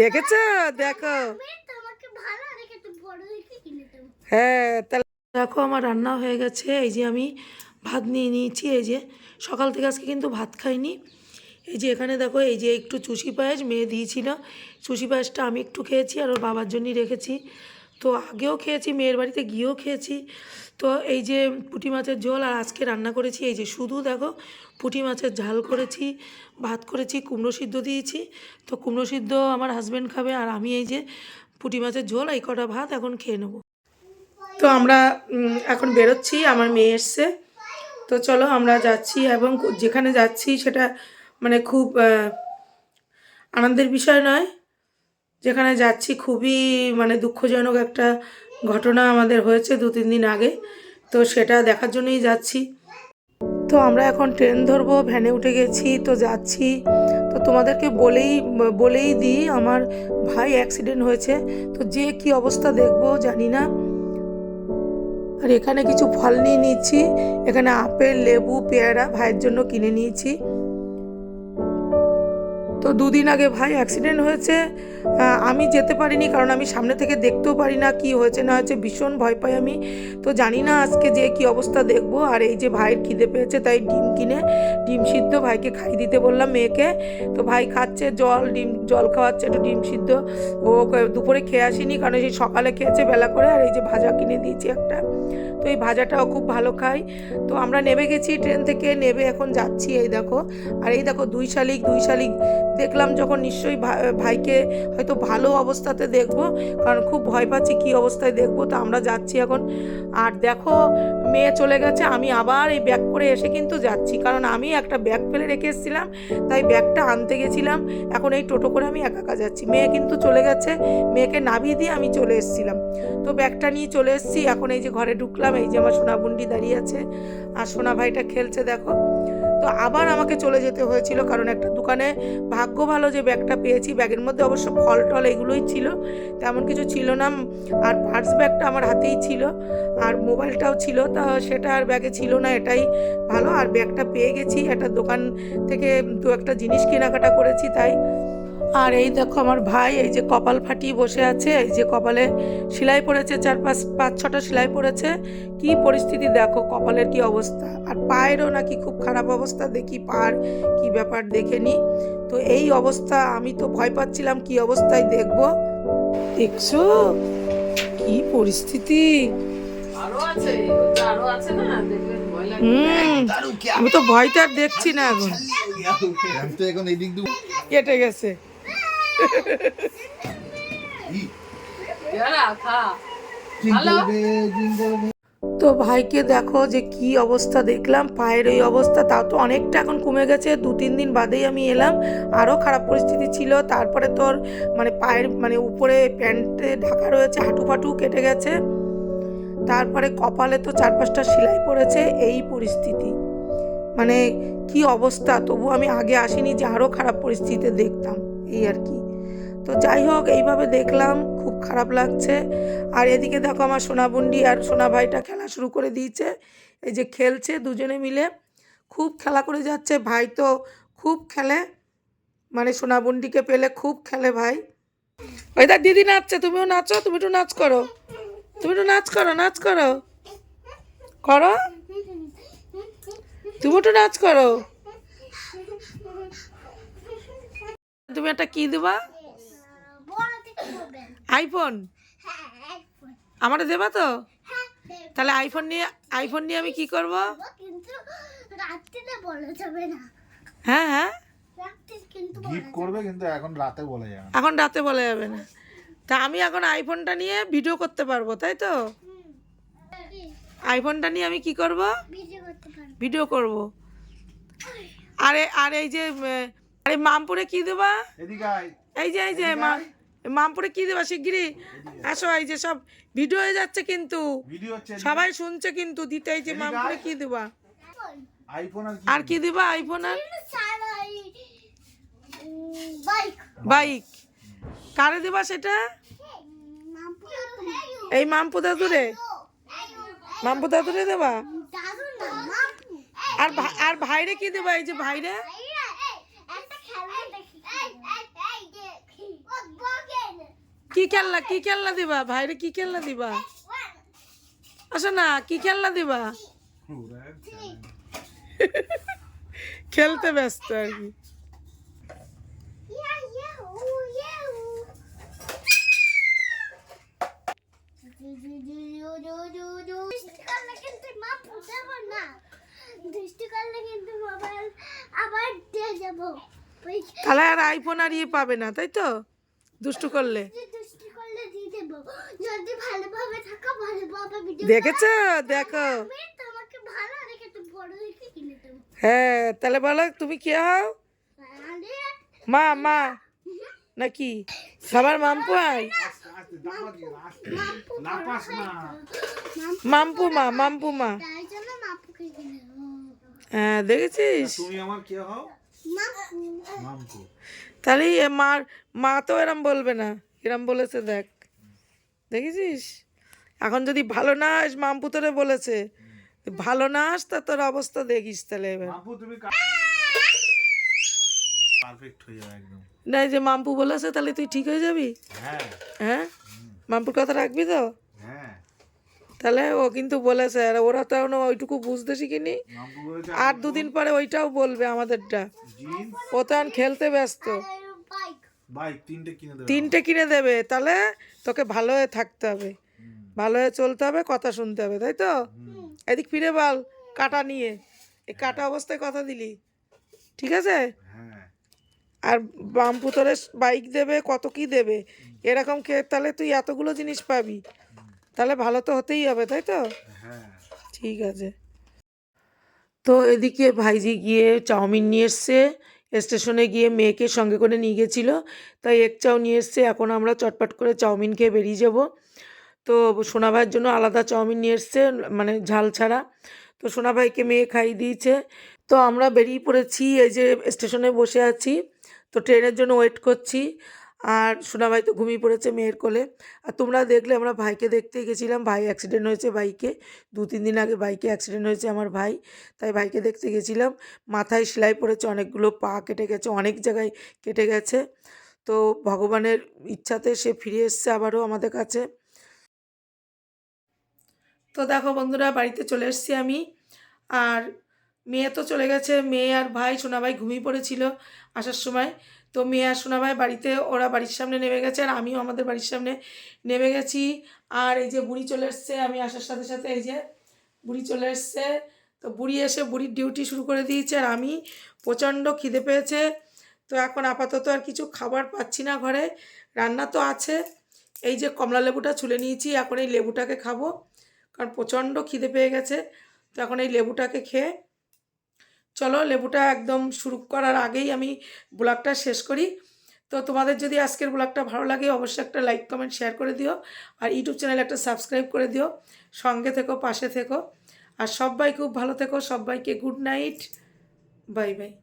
দেখেছ? দেখো। হ্যাঁ তাহলে দেখো, আমার রান্না হয়ে গেছে। এই যে আমি ভাত নিয়ে নিয়েছি। এই যে সকাল থেকে আজকে কিন্তু ভাত খাইনি। এই যে এখানে দেখো, এই যে একটু চুষি পায়েস মেয়ে দিয়েছিল। চুষি পায়েসটা আমি একটু খেয়েছি আর ওর বাবার জন্যই রেখেছি। তো আগেও খেয়েছি, মেয়ের বাড়িতে গিয়েও খেয়েছি। তো এই যে পুঁটি মাছের ঝোল আর আজকে রান্না করেছি, এই যে শুধু দেখো পুঁটি মাছের ঝাল করেছি, ভাত করেছি, কুমড়ো সিদ্ধ দিয়েছি। তো কুমড়ো সিদ্ধ আমার হাজব্যান্ড খাবে আর আমি এই যে পুঁটি মাছের ঝোল, এই কটা ভাত এখন খেয়ে নেব। তো আমরা এখন বেরোচ্ছি, আমার মেয়ে এসছে। তো চলো আমরা যাচ্ছি এবং যেখানে যাচ্ছি সেটা মানে খুব আনন্দের বিষয় নয়। যেখানে যাচ্ছি খুবই মানে দুঃখজনক একটা ঘটনা আমাদের হয়েছে দু, তিন দিন আগে। তো সেটা দেখার জন্যই যাচ্ছি। তো আমরা এখন ট্রেন ধরবো, ভ্যানে উঠে গেছি, তো যাচ্ছি। তো তোমাদেরকে বলেই বলেই দিই, আমার ভাই অ্যাক্সিডেন্ট হয়েছে। তো যে কি অবস্থা দেখব জানি না। আর এখানে কিছু ফল নিয়ে নিচ্ছি। এখানে আপেল, লেবু, পেয়ারা ভাইয়ের জন্য কিনে নিয়েছি। তো দুদিন আগে ভাই অ্যাক্সিডেন্ট হয়েছে। আমি যেতে পারিনি কারণ আমি সামনে থেকে দেখতেও পারি না কি হয়েছে, না হয়েছে, ভীষণ ভয় পাই আমি। তো জানি না আজকে যে কি অবস্থা দেখব। আর এই যে ভাইয়ের খিদে পেয়েছে, তাই ডিম কিনে ডিম সিদ্ধ ভাইকে খাই দিতে বললাম মেয়েকে। তো ভাই খাচ্ছে জল, ডিম, জল খাওয়াচ্ছে, একটু ডিম সিদ্ধ। ও দুপুরে খেয়ে আসিনি কারণ সেই সকালে খেয়েছে বেলা করে। আর এই যে ভাজা কিনে দিয়েছি একটা। তো এই ভাজাটাও খুব ভালো খাই। তো আমরা নেমে গেছি ট্রেন থেকে নেবে এখন যাচ্ছি এই দেখো। আর এই দেখো দুই শালিক দুই শালিক। দেখলাম যখন নিশ্চয়ই ভাইকে হয়তো ভালো অবস্থাতে দেখব, কারণ খুব ভয় পাচ্ছি কী অবস্থায় দেখব, তো আমরা যাচ্ছি এখন। আর দেখো, মেয়ে চলে গেছে, আমি আবার এই ব্যাগ করে এসে কিন্তু যাচ্ছি, কারণ আমি একটা ব্যাগ ফেলে রেখে এসেছিলাম, তাই ব্যাগটা আনতে গেছিলাম। এখন এই টোটো করে আমি একা একা যাচ্ছি। মেয়ে কিন্তু চলে গেছে, মেয়েকে নামিয়ে দিয়ে আমি চলে এসেছিলাম। তো ব্যাগটা নিয়ে চলে এসেছি, এখন এই যে ঘরে ঢুকলাম এই যে আমার সোনা বুন্ডি দাঁড়িয়ে আছে আর সোনা ভাইটা খেলছে, দেখো। তো আবার আমাকে চলে যেতে হয়েছিল, কারণ একটা দোকানে ভাগ্য ভালো যে ব্যাগটা পেয়েছি, ব্যাগের মধ্যে অবশ্য ফল টল এগুলোই ছিল, তেমন কিছু ছিল না, আর পার্স ব্যাগটা আমার হাতেই ছিল, আর মোবাইলটাও ছিল, তা সেটা আর ব্যাগে ছিল না, এটাই ভালো, আর ব্যাগটা পেয়ে গেছি, একটা দোকান থেকে দু একটা জিনিস কেনাকাটা করেছি, তাই আর এই দেখো আমার ভাই এই যে কপাল ফাটিয়ে বসে আছে এই যে কপালে সেলাই পড়েছে চার পাঁচ পাঁচ ছটা সেলাই পড়েছে। কি পরিস্থিতি দেখো কপালের কি অবস্থা? আর পায়েরও নাকি খুব খারাপ অবস্থা দেখি পার কি ব্যাপার দেখে নি। তো এই অবস্থা আমি তো ভয় পাচ্ছিলাম কি অবস্থায় দেখব? দেখছ? কি পরিস্থিতি? আমি তো ভয়টা আর দেখছি না এখন। কেটে গেছে। তো ভাইকে দেখো যে কি অবস্থা দেখলাম, পায়ের এই অবস্থা, তাও তো অনেকটা এখন কমে গেছে, দু তিন দিন বাদেই আমি এলাম, আরও খারাপ পরিস্থিতি ছিল, তারপরে তোর মানে পায়ের মানে উপরে প্যান্টে ঢাকা রয়েছে হাঁটু ফাটু কেটে গেছে, তারপরে কপালে তো চার পাঁচটা সেলাই পড়েছে, এই পরিস্থিতি। মানে কি অবস্থা, তবু আমি আগে আসিনি যে আরও খারাপ পরিস্থিতিতে দেখতাম। এই আর কি। তো যাই হোক এইভাবে দেখলাম, খুব খারাপ লাগছে। আর এদিকে দেখো আমার সোনাবুন্ডি আর সোনা ভাইটা খেলা শুরু করে দিয়েছে। এই যে খেলছে দুজনে মিলে। খুব খেলা করে যাচ্ছে ভাই তো, খুব খেলে। মানে সোনাবুন্ডিকে পেলে খুব খেলে ভাই। ওই দেখ, দিদি নাচছে, তুমিও নাচো, তুমি একটু নাচ করো। তুমি একটু নাচ করো নাচ করো। করো? তুমি একটু নাচ করো। তুমি একটা কি দেবা? আইফোন আমারে দেবা তো? তাহলে আইফোন নিয়ে আইফোন নিয়ে আমি কি করব? কিন্তু রাত্রিতে বলা যাবে না হ্যাঁ। হ্যাঁ করবে কিন্তু এখন রাতে বলা যাবে না। এখন রাতে বলা যাবে না। তা আমি এখন আইফোনটা নিয়ে ভিডিও করতে পারব তাই তো? আইফোনটা নিয়ে আমি কি করব? ভিডিও করতে পারব। ভিডিও করব। আরে আর এই যে আরে মামপুরে কি দেবা? এই যে এই যে মামপুরে কি দেবা শিগগিরই? আসো এই যে সব ভিডিও হয়ে যাচ্ছে কিন্তু। সবাই শুনছে কিন্তু দিতে এই যে মামপুরে কি দেবা? আর কি? দিবা আইফোন আর? বাইক। বাইক। কারে দেবা সেটা? এই মামপু দাদুরে? মামপু দাদুরে দেবা? দাদু না মামু আর ভা- আর ভাইরে কি দেবা এই যে ভাইরে একটা খেলনা দেখি কি খেলনা কি খেলনা দিবা? ভাইরে, কি খেলনা দিবা? আসো না, কি খেলনা দিবা? খেলতে ব্যস্ত আর কি। তাহলে আর আইফোন আর ইয়ে পাবে না, তাই তো? দুষ্টু করলে যে দৃষ্টি করলে দিয়ে দেবো যদি ভালোভাবে থাকো ভালোভাবে ভিডিও দেখেছ? দেখো। তোমাকে ভালো রেখে একটু বড় দেখে কিনে দেবো। হ্যাঁ তাহলে বলো তুমি কে হও? মা মা। নাকি? সবার মাম্পু আই মাম্পু মা। মাম্পু মা হ্যাঁ দেখেছিস? তুমি আমার কে হও? তাহলে এ মার মা তো এরম বলবে না। এরম বলেছে দেখ। দেখেছিস? এখন যদি ভালো না আস মাম্পু তোরে বলেছে। ভালো না আস তা তোর অবস্থা দেখিস তাহলে এবার। না যে মাম্পু বলেছে তাহলে তুই ঠিক হয়ে যাবি? হ্যাঁ। হ্যাঁ? মাম্পুর কথা রাখবি তো? হ্যাঁ। তাহলে ও কিন্তু বলেছে আর ওরা তো এখনও ওইটুকু বুঝতে শিখিনি। আর দুদিন পরে ওইটাও বলবে আমাদেরটা। ও তো এখন খেলতে ব্যস্ত। তিনটে কিনে দেবে তিনটে কিনে দেবে তাহলে তোকে ভালো হয়ে থাকতে হবে। ভালো হয়ে চলতে হবে কথা শুনতে হবে তাই তো? এদিক ফিরে বল কাটা নিয়ে। এই কাটা অবস্থায় কথা দিলি ঠিক আছে? হ্যাঁ। আর বাম তোরে বাইক দেবে কত কি দেবে? এরকম কে তাহলে তুই এতগুলো জিনিস পাবি। তাহলে ভালো তো হতেই হবে তাই তো? হ্যাঁ। ঠিক আছে। তো এদিকে ভাইজি গিয়ে চাউমিন নিয়ে এসছে। স্টেশনে গিয়ে মেয়েকে সঙ্গে করে নিয়ে গেছিল। তাই এক চাও নিয়ে এসছে। এখন আমরা চটপট করে চাউমিন খেয়ে বেরিয়ে যাব। তো সোনা ভাইয়ের জন্য আলাদা চাউমিন নিয়ে এসছে মানে ঝাল ছাড়া। তো সোনা ভাইকে মেয়ে খাইয়ে দিয়েছে। তো আমরা বেরিয়ে পড়েছি। এই যে স্টেশনে বসে আছি। তো ট্রেনের জন্য ওয়েট করছি। আর সোনা ভাই তো ঘুমিয়ে পড়েছে মেয়ের কোলে। আর তোমরা দেখলে আমরা ভাইকে দেখতে গেছিলাম। ভাই অ্যাক্সিডেন্ট হয়েছে বাইকে দু, তিন দিন আগে বাইকে অ্যাক্সিডেন্ট হয়েছে আমার ভাই। তাই ভাইকে দেখতে গেছিলাম। মাথায় সেলাই পড়েছে, অনেকগুলো পা কেটে গেছে, অনেক জায়গায় কেটে গেছে। তো ভগবানের ইচ্ছাতে সে ফিরে এসছে আবারও আমাদের কাছে। তো দেখো বন্ধুরা, বাড়িতে চলে এসেছি আমি। আর মেয়ে তো চলে গেছে। মেয়ে আর ভাই সোনা ভাই ঘুমিয়ে পড়েছিল আসার সময়। তো মেয়ে আর সোনা ভাই বাড়িতে, ওরা বাড়ির সামনে নেমে গেছে আর আমিও আমাদের বাড়ির সামনে নেমে গেছি। আর এই যে বুড়ি চলে এসছে, আমি আসার সাথে সাথে এই যে বুড়ি চলে এসছে। তো বুড়ি এসে বুড়ির ডিউটি শুরু করে দিয়েছে আর আমি প্রচণ্ড খিদে পেয়েছে। তো এখন আপাতত আর কিছু খাবার পাচ্ছি না ঘরে, রান্না তো আছে। এই যে কমলা লেবুটা ছুলে নিয়েছি, এখন এই লেবুটাকে খাব, কারণ প্রচণ্ড খিদে পেয়ে গেছে। তো এখন এই লেবুটাকে খেয়ে চলো লেবুটা একদম শুরু করার আগেই আমি ব্লগটা শেষ করি। তো তোমাদের যদি আজকের ব্লগটা ভালো লাগে, অবশ্যই একটা লাইক, কমেন্ট, শেয়ার করে দিও আর ইউটিউব চ্যানেল একটা সাবস্ক্রাইব করে দিও। সঙ্গে থেকো, পাশে থেকো। আর সবাই খুব ভালো থেকো, সবাইকে গুড নাইট। Bye bye.